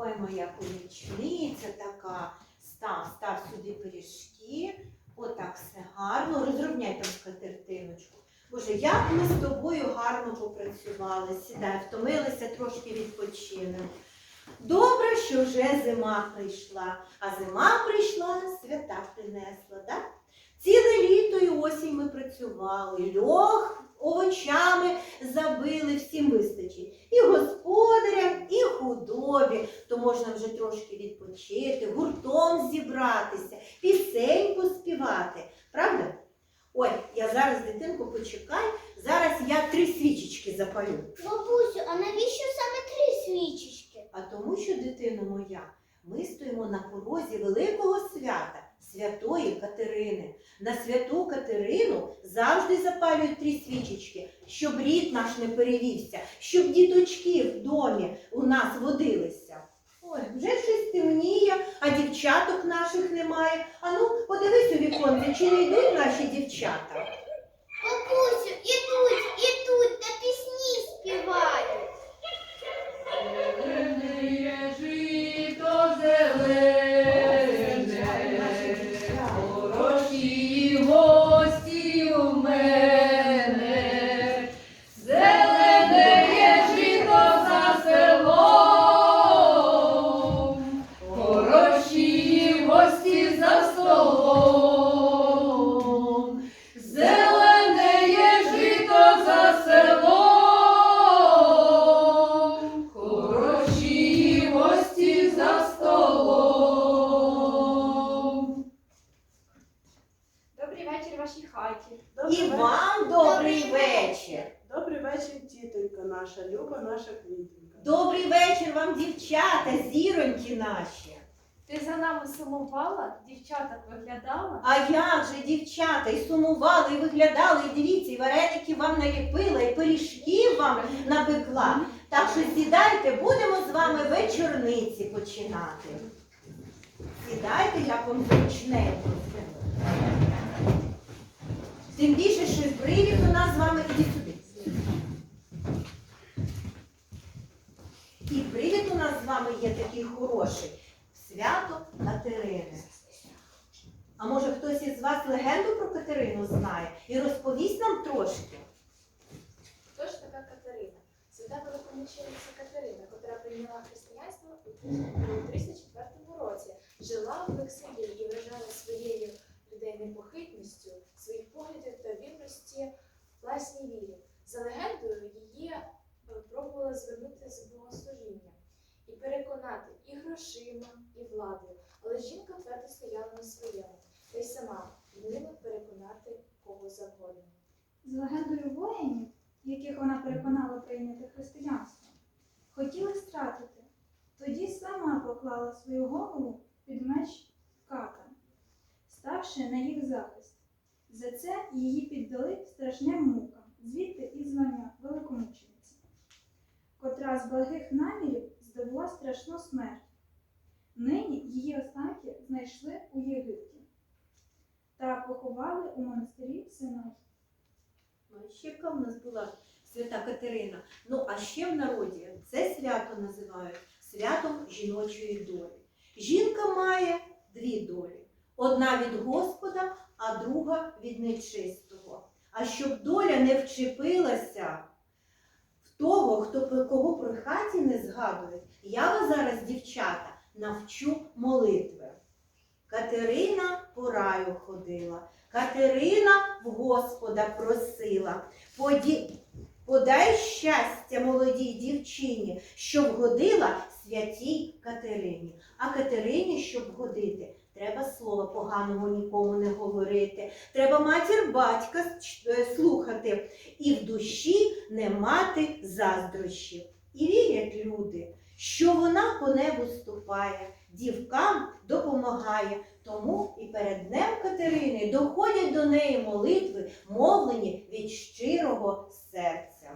Ой, моя помічниця така. Став, став сюди пиріжки. Отак все гарно. Розрівняй там скатертиночку. Боже, як ми з тобою гарно попрацювали. Сідай, втомилися, трошки відпочинемо. Добре, що вже зима прийшла, а зима прийшла, свята принесла, так? Ціле літо і осінь ми працювали, льох овочами забили, всім вистачить. І господарям, і худобі, то можна вже трошки відпочити, гуртом зібратися, пісень поспівати. Правда? Ой, я зараз, дитинку, почекай, зараз я три свічечки запалю. Бабусю, а навіщо саме три свічечки? А тому, що, дитино моя, ми стоїмо на порозі великого свята, святої Катерини. На святу Катерину завжди запалюють три свічечки, щоб рід наш не перевівся, щоб діточки в домі у нас водилися. Ой, вже щось темніє, а дівчаток наших немає. Ану, подивись у віконце, чи не йдуть наші дівчата. Наша, люба. Добрий вечір вам, дівчата, зіроньки наші. Ти за нами сумувала, дівчаток виглядала? А як же, дівчата, і сумували, і виглядали, і дивіться, і вареники вам наліпила, і пиріжків вам напекла. Так що сідайте, будемо з вами вечорниці починати. Сідайте, як вам зручненько. Тим більше, що і привід у нас з вами іди сюди. І привід у нас з вами є такий хороший. Свято Катерини. А може хтось із вас легенду про Катерину знає і розповість нам трошки? Хто ж така Катерина? Свята великомучениця Катерина, котра прийняла християнство у 304 році, жила в Олександрії і вражала своєю людей непохитністю, своїх поглядів та вірності власній вірі. За легендою, її е, пробували звернути з богослужіння і переконати і грошима, і владою. Але жінка твердо стояла на своєму, та й сама вміла переконати кого завгодно. з легендою воїнів, яких вона переконала прийняти християнство, хотіли стратити. Тоді сама поклала свою голову під меч ката, ставши на їх захист. За це її піддали страшним мукам, звідти і звання великомучениці, котра з благих намірів здобула страшну смерть. Нині її останки знайшли у Єгипті та поховали у монастирі Синай. Ну, ще яка в нас була свята Катерина. Ну, а ще в народі це свято називають святом жіночої долі. Жінка має дві долі: одна від Господа, а друга від нечистого. А щоб доля не вчепилася в того, хто кого при хаті не згадує, я вас зараз, дівчата, навчу молитви. Катерина по раю ходила, Катерина в Господа просила. Поді... Подай щастя молодій дівчині, щоб годила святій Катерині. А Катерині, щоб годити, треба слова поганого нікому не говорити. Треба матір батька е, слухати і в душі не мати заздрощів. І вірять люди, що вона по небу ступає, дівкам допомагає. Тому і перед Днем Катерини доходять до неї молитви, мовлені від щирого серця.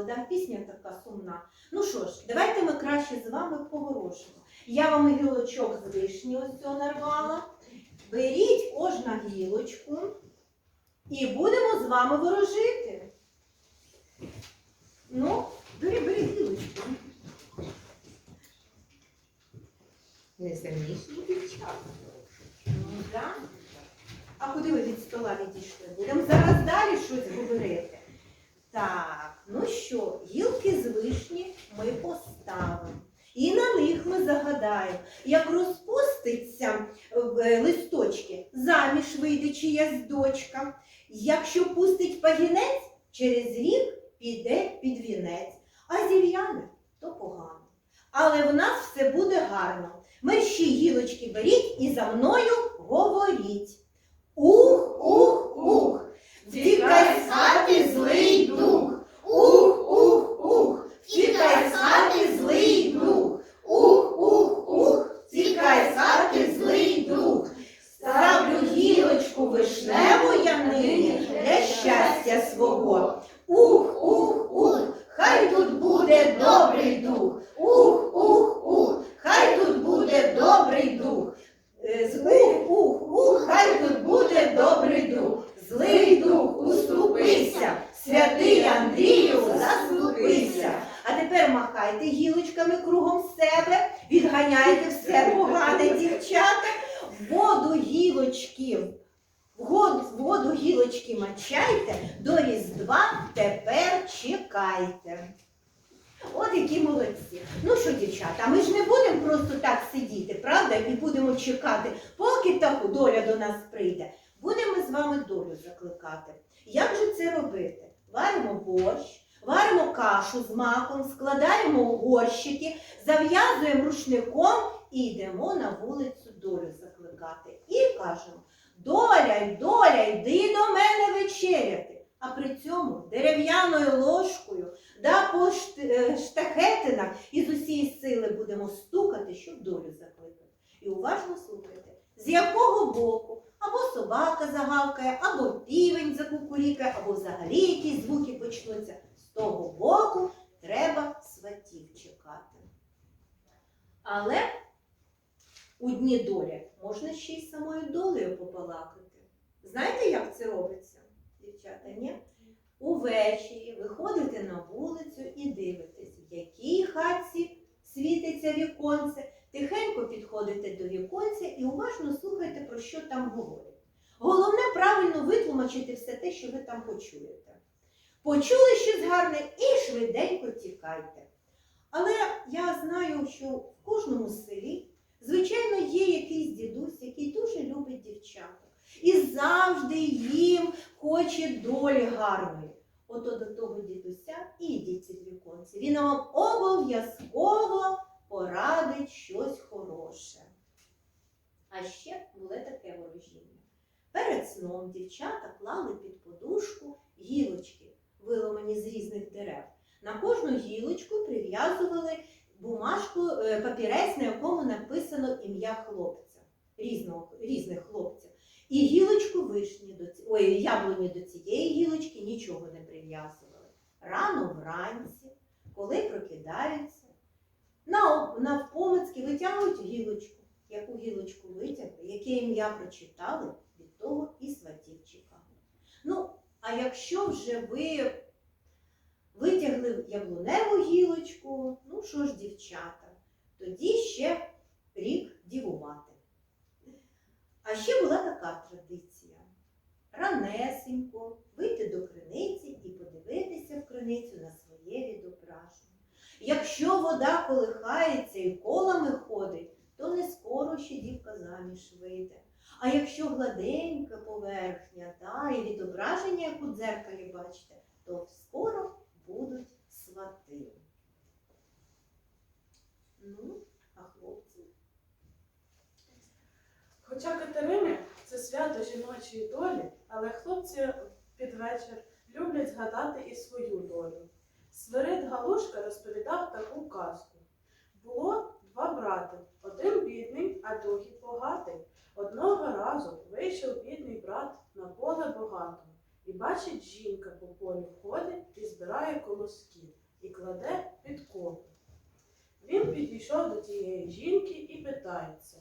Засумували, да? пісня така сумна. Ну що ж, давайте ми краще з вами поворожимо. Я вам гілочок з вишні ось цього нарвала. Беріть кожна гілочку і будемо з вами ворожити. Ну, бери, бери гілочку. Не сильніші дівчата. Ну, да. А куди ви від стола відійшли? Будемо зараз далі щось говорити. Так, ну що, гілки з вишні ми поставимо. І на них ми загадаємо, як розпуститься е, листочки, заміж вийде чиясь дочка. Якщо пустить пагінець, через рік піде під вінець. А зів'яне то погано. Але в нас все буде гарно. Мерщі гілочки беріть і за мною говоріть. Ух, ух, ух, втікай з хати злий дух. Ух, ух, ух, втікай з хати злий дух. Ух, ух, ух, втікай з хати злий дух. Ставлю гілочку я нині для щастя свого. Ух, ух, ух, хай тут буде добрий дух. Ух, ух, ух, хай тут буде добрий дух. Е, з Ух, ух, ух, хай тут буде добрий дух. Злий дух, уступися, святий Андрію, заступися. А тепер махайте гілочками кругом себе, відганяйте все погане, дівчата. Воду гілочки, в год- в воду гілочки мачайте, до Різдва тепер чекайте. От які молодці. Ну що, дівчата, ми ж не будемо просто так сидіти, правда, і будемо чекати, поки та доля до нас прийде. Будемо з вами долю закликати. Як же це робити? Варимо борщ, варимо кашу з маком, складаємо горщики, зав'язуємо рушником і йдемо на вулицю долю закликати. І кажемо: доля, доля, йди до мене вечеряти. А при цьому дерев'яною ложкою да по е, штахетинах і з усієї сили будемо стукати, щоб долю закликати. І уважно слухайте, з якого боку або собака загавкає, або півень закукурікає, або взагалі якісь звуки почнуться. З того боку треба сватів чекати. Але у дні долі можна ще й самою долею попалакати. Знаєте, як це робиться, дівчата? Ні? Увечері виходите на вулицю і дивитесь, в якій хатці світиться віконце. Тихенько підходите до віконця і уважно слухайте, про що там говорять. Головне правильно витлумачити все те, що ви там почуєте. Почули щось гарне і швиденько тікайте. Але я знаю, що в кожному селі, звичайно, є якийсь дідусь, який дуже любить дівчаток. І завжди їм хоче долі гарної. Ото до того дідуся і йдіть від віконця. Він вам обов'язково порадить щось хороше. А ще було таке ворожіння. Перед сном дівчата клали під подушку гілочки, виломані з різних дерев. На кожну гілочку прив'язували бумажку, е, папірець, на якому написано ім'я хлопця, різного, різних хлопців. І гілочку вишні до ой, яблуні до цієї гілочки нічого не прив'язували. Рано вранці, коли прокидаються, на, навпомацьки витягують гілочку. Яку гілочку витягли, яке ім'я прочитали, від того і сватів чекали. Ну, а якщо вже ви витягли яблуневу гілочку, ну що ж, дівчата, тоді ще рік дівувати. А ще була така традиція. Ранесенько вийти до криниці і подивитися в криницю на своє відображення. Якщо вода колихається і колами ходить, то не скоро ще дівка заміж вийде. А якщо гладенька поверхня, та, і відображення, як у дзеркалі бачите, то скоро будуть свати. Ну, а хлопці? Хоча Катерини це свято жіночої долі, але хлопці під вечір люблять згадати і свою долю. Свирид Галушка розповідав таку казку. Було два брати, один бідний, а другий богатий. Одного разу вийшов бідний брат на поле багато, і бачить, жінка по полю ходить і збирає колоски, і кладе під коло. Він підійшов до тієї жінки і питається.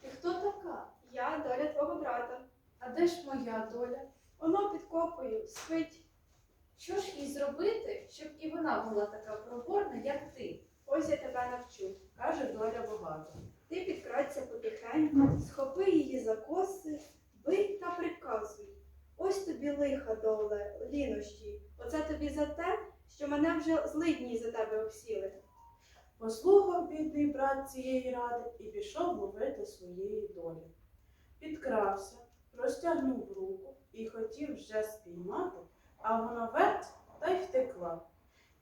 Ти хто така? Я доля твого брата. А де ж моя доля? Воно під копою спить. Що ж їй зробити, щоб і вона була така проборна, як ти? Ось я тебе навчу. каже доля багата. Ти підкрадься потихеньку, схопи її за коси, бий та приказуй. Ось тобі лиха доле, лінощі. Оце тобі за те, що мене вже злидні за тебе обсіли. Послухав бідний брат цієї ради і пішов ловити своєї долі. Підкрався, простягнув руку і хотів вже спіймати, а вона верть та й втекла.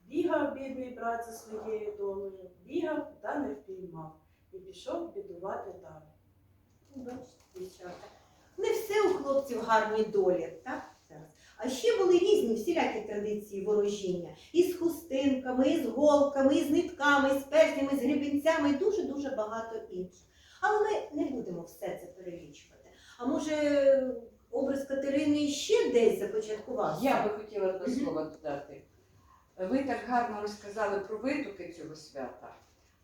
Бігав бідний брат за своєю долею, бігав та не впіймав, і пішов бідувати далі. Бачите, дівчата. Не все у хлопців гарні долі, так? А ще були різні всілякі традиції ворожіння. І з хустинками, і з голками, і з нитками, і з перснями, і з гребінцями, і дуже-дуже багато інших. Але ми не будемо все це перелічувати. А може, образ Катерини ще десь започаткувався? Я би хотіла два слова додати. Ви так гарно розказали про витоки цього свята,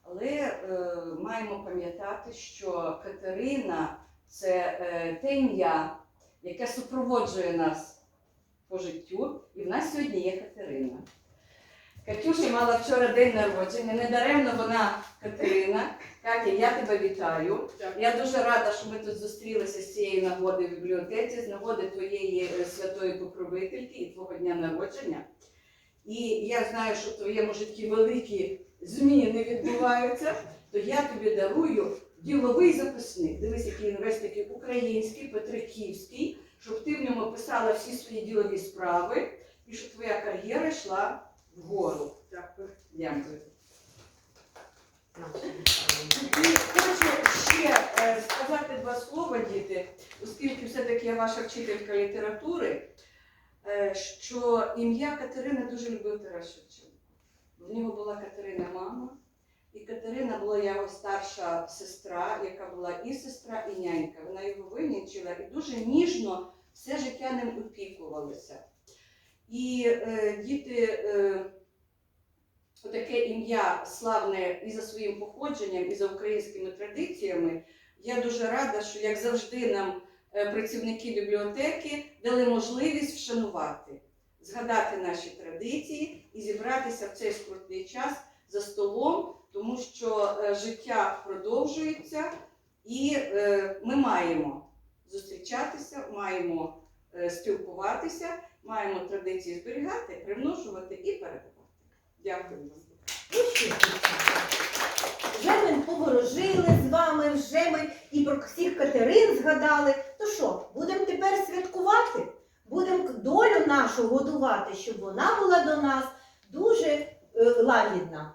але е, маємо пам'ятати, що Катерина це е, те ім'я, яке супроводжує нас по життю, і в нас сьогодні є Катерина. Катюша мала вчора день народження, недаремно вона Катерина. Катя, я тебе вітаю. Я дуже рада, що ми тут зустрілися з цієї нагоди в бібліотеці, з нагоди твоєї е, святої покровительки і твого дня народження. І я знаю, що в твоєму житті великі зміни відбуваються, то я тобі дарую діловий записник. Дивись, який він весь такий український, петриківський, щоб ти в ньому писала всі свої ділові справи і щоб твоя кар'єра йшла вгору. Дякую. Дякую. І хочу ще е, сказати два слова, діти, оскільки все-таки я ваша вчителька літератури, е, що ім'я Катерини дуже любив Тарас Шевченко. В нього була Катерина мама, і Катерина була його старша сестра, яка була і сестра, і нянька. Вона його винянчила і дуже ніжно все життя ним опікувалася. І е, діти. Е, Отаке ім'я славне і за своїм походженням, і за українськими традиціями. Я дуже рада, що, як завжди, нам е, працівники бібліотеки дали можливість вшанувати, згадати наші традиції і зібратися в цей скрутний час за столом, тому що е, життя продовжується, і е, ми маємо зустрічатися, маємо е, спілкуватися, маємо традиції зберігати, примножувати і передавати. Дякую вам. Ну вже ми поворожили з вами, вже ми і про всіх Катерин згадали. То що, будемо тепер святкувати? Будемо долю нашу годувати, щоб вона була до нас дуже лагідна.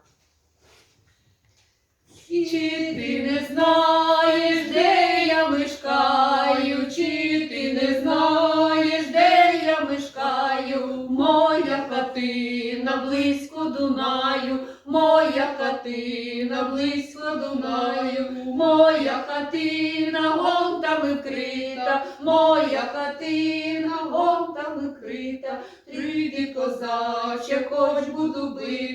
Чи ти не знаєш, де я мешкаю, чи ти не знаєш, де я мешкаю, моя хатина близько Дунаю, моя хатина близько Дунаю, моя хатина гонтами вкрита, моя хатина гонтами вкрита, прийди козаче, хоч буду бита,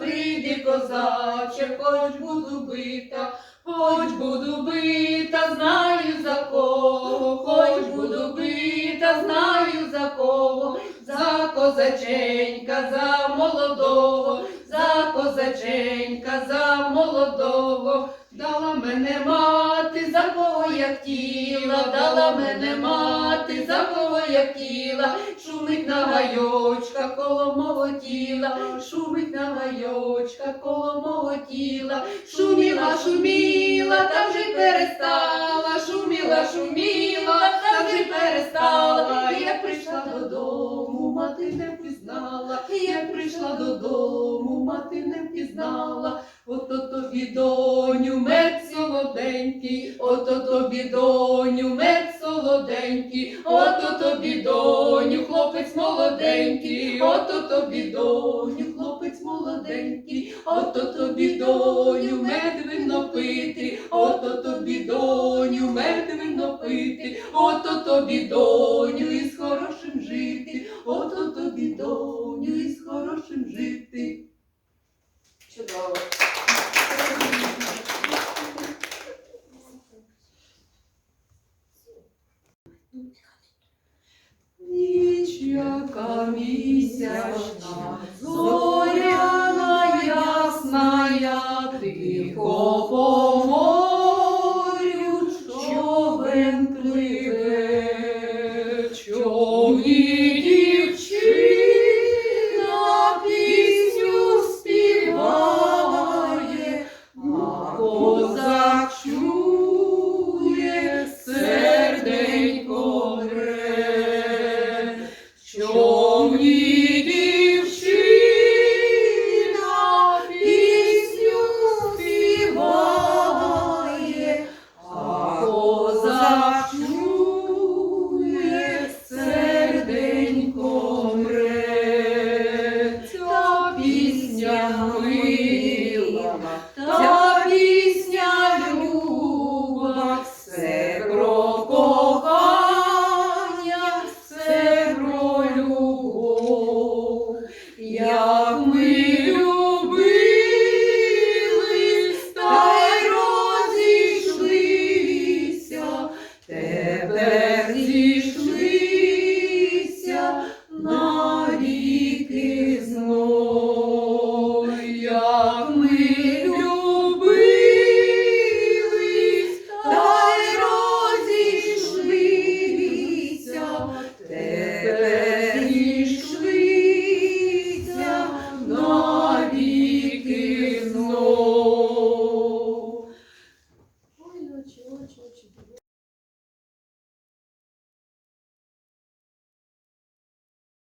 прийди козаче, хоч буду бита, хоч буду бита, знаю за кого, хоч буду бита, знаю за кого, за козаченька, за молодого, за козаченька, за молодого, дала мене мати, за кого я хотіла, дала мене мати, за кого я хотіла, шумить на гайочка коло мого тіла, шумить на гайочка коло мого тіла, шуміла, шуміла, та вже перестала, шуміла, шуміла, та вже перестала. Я прийшла додому, мати не впізнала, я прийшла додому, мати не впізнала. Ото тобі доню, мед солоденький, ото тобі доню, мед солоденький, ото тобі доню, хлопець молоденький, ото тобі доню, хлопець молоденький, ото тобі доню, мед вино пити, ото тобі доню, мед вино пити, ото тобі доню, із хорошим жити, ото тобі доню, із хорошим. Чудово. Ніч яка місячна,